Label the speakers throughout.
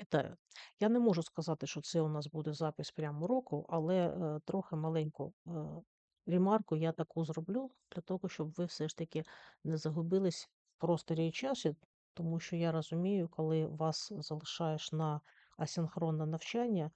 Speaker 1: Вітаю. Я не можу сказати, що це у нас буде запис прямо уроку, але е, трохи маленьку е, ремарку я таку зроблю для того, щоб ви все ж таки не загубились в просторі і часі, тому що я розумію, коли вас залишаєш на асинхронне навчання,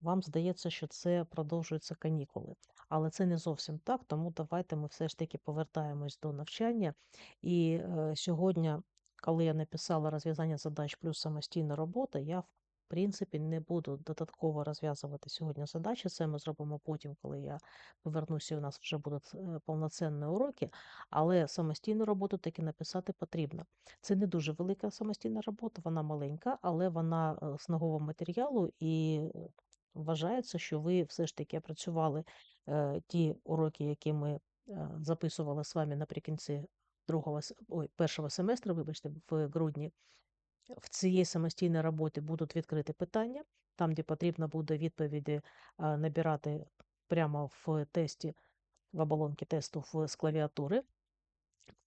Speaker 1: вам здається, що це продовжуються канікули. Але це не зовсім так, тому давайте ми все ж таки повертаємось до навчання. І е, сьогодні коли я написала розв'язання задач плюс самостійна робота, я, в принципі, не буду додатково розв'язувати сьогодні задачі. Це ми зробимо потім, коли я повернуся, і у нас вже будуть е, повноцінні уроки. Але самостійну роботу таки написати потрібно. Це не дуже велика самостійна робота, вона маленька, але вона е, з нового матеріалу і е, вважається, що ви все ж таки працювали е, ті уроки, які ми записували з вами наприкінці другого, ой, першого семестру, вибачте, в грудні, в цієї самостійної роботи будуть відкриті питання, там, де потрібно буде відповіді набирати прямо в тесті, в оболонці тесту з клавіатури.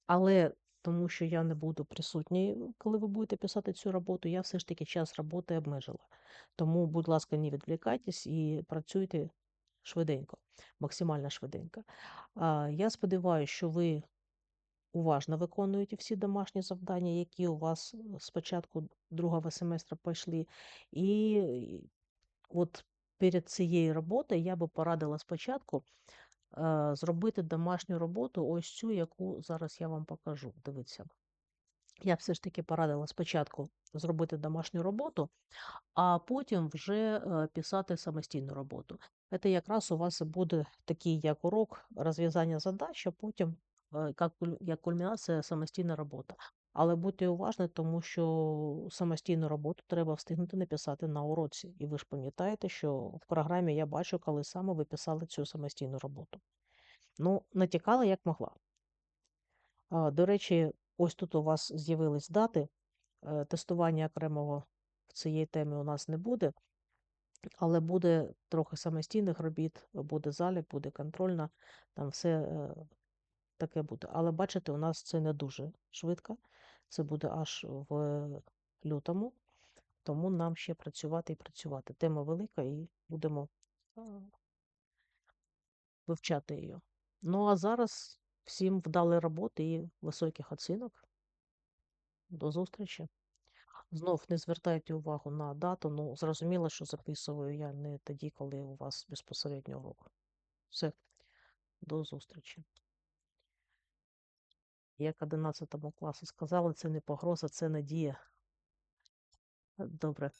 Speaker 1: Але тому що я не буду присутній, коли ви будете писати цю роботу, я все ж таки час роботи обмежила. Тому, будь ласка, не відвлікайтесь і працюйте швиденько, максимально швиденько. Я сподіваюся, що ви уважно виконуєте всі домашні завдання, які у вас е, з початку другого семестру пішли. І от перед цією роботою я би порадила спочатку е, зробити домашню роботу, ось цю, яку зараз я вам покажу. Дивіться. Я все ж таки порадила спочатку зробити домашню роботу, а потім вже е, писати самостійну роботу. Це якраз у вас буде такий як урок розв'язання задач, а потім як, як кульмінація самостійна робота. Але будьте уважні, тому що самостійну роботу треба встигнути написати на уроці. І ви ж пам'ятаєте, що в програмі я бачу, коли саме ви писали цю самостійну роботу. Ну, натякала як могла. До речі, ось тут у вас з'явились дати. Е, Тестування окремого в цієї темі у нас не буде, але буде трохи самостійних робіт, буде залік, буде контрольна, там все е, таке буде. Але бачите, у нас це не дуже швидко. Це буде аж в лютому, тому нам ще працювати і працювати. Тема велика і будемо вивчати її. Ну а зараз всім вдалої роботи і високих оцінок. До зустрічі. Знов не звертайте увагу на дату, ну зрозуміло, що записую я не тоді, коли у вас безпосередньо урок. Все, до зустрічі. Як 11 класу сказали, це не погроза, це надія. Добре.